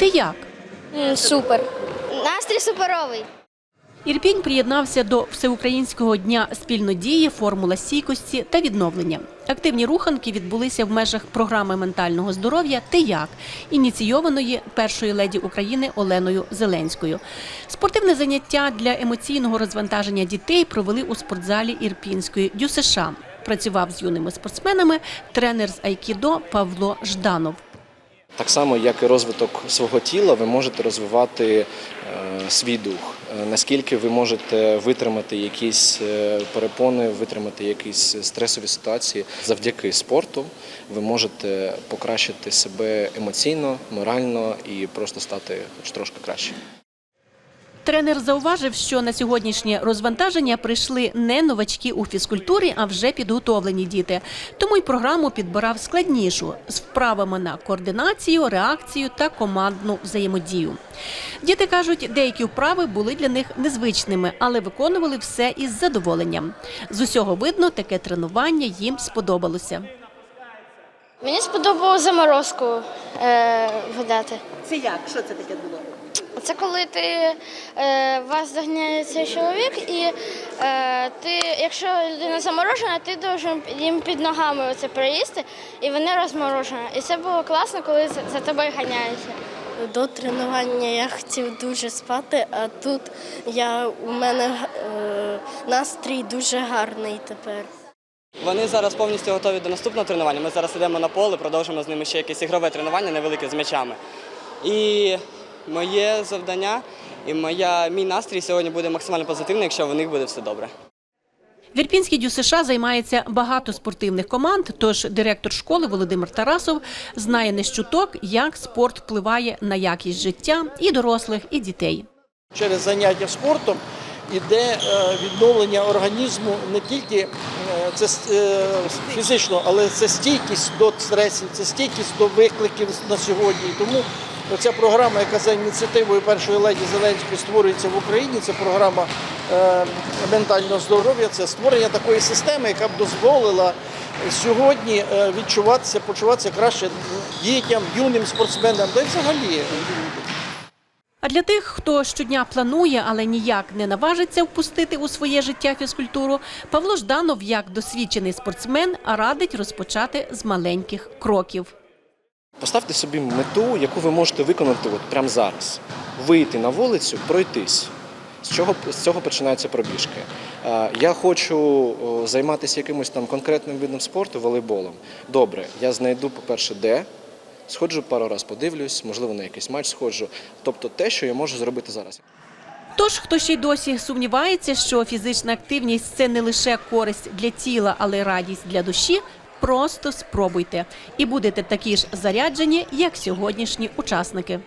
Ти як? Супер. Настрій суперовий. Ірпінь приєднався до всеукраїнського дня спільнодії, формула стійкості та відновлення. Активні руханки відбулися в межах програми ментального здоров'я Ти як ініційованої першої леді України Оленою Зеленською. Спортивне заняття для емоційного розвантаження дітей провели у спортзалі Ірпінської ДЮСШ. Працював з юними спортсменами тренер з Айкідо Павло Жданов. Так само, як і розвиток свого тіла, ви можете розвивати е, свій дух. Е, Наскільки ви можете витримати якісь е, перепони, витримати якісь стресові ситуації завдяки спорту, ви можете покращити себе емоційно, морально і просто стати хоч трошки краще. Тренер зауважив, що на сьогоднішнє розвантаження прийшли не новачки у фізкультурі, а вже підготовлені діти. Тому й програму підбирав складнішу з вправами на координацію, реакцію та командну взаємодію. Діти кажуть, деякі вправи були для них незвичними, але виконували все із задоволенням. З усього видно, таке тренування їм сподобалося. Мені сподобалося заморозку е, видати. Це як? Що це таке було? Це коли ти е, вас доганяє цей чоловік, і е, ти, якщо людина заморожена, ти должен їм під ногами оце проїсти, і вони розморожені. І це було класно, коли за, за тобою ганяються. До тренування я хотів дуже спати, а тут я, у мене е, настрій дуже гарний тепер. Вони зараз повністю готові до наступного тренування. Ми зараз йдемо на поле, продовжимо з ними ще якесь ігрове тренування невелике з м'ячами. І моє завдання і моя, мій настрій сьогодні буде максимально позитивний, якщо в них буде все добре. В Ірпінській ДЮСШ займається багато спортивних команд. Тож директор школи Володимир Тарасов знає не щуток, як спорт впливає на якість життя і дорослих, і дітей. через заняття спортом іде е, відновлення організму не тільки е, це е, фізично, але це стійкість до стресів, це стійкість до викликів на сьогодні. Тому ця програма, яка за ініціативою першої леді Зеленської створюється в Україні, це програма е, ментального здоров'я, це створення такої системи, яка б дозволила сьогодні е, відчуватися, почуватися краще дітям, юним спортсменам, та й взагалі. А для тих, хто щодня планує, але ніяк не наважиться впустити у своє життя фізкультуру, Павло Жданов, як досвідчений спортсмен, радить розпочати з маленьких кроків. Поставте собі мету, яку ви можете виконати от прямо зараз. Вийти на вулицю, пройтись. З чого з цього починаються пробіжки. Е, Я хочу займатися якимось там конкретним видом спорту, волейболом. Добре, я знайду, по-перше, де. Сходжу пару разів, подивлюсь, можливо, на якийсь матч сходжу. Тобто те, що я можу зробити зараз. Тож, хто ще й досі сумнівається, що фізична активність це не лише користь для тіла, але й радість для душі. Просто спробуйте і будете такі ж заряджені, як сьогоднішні учасники.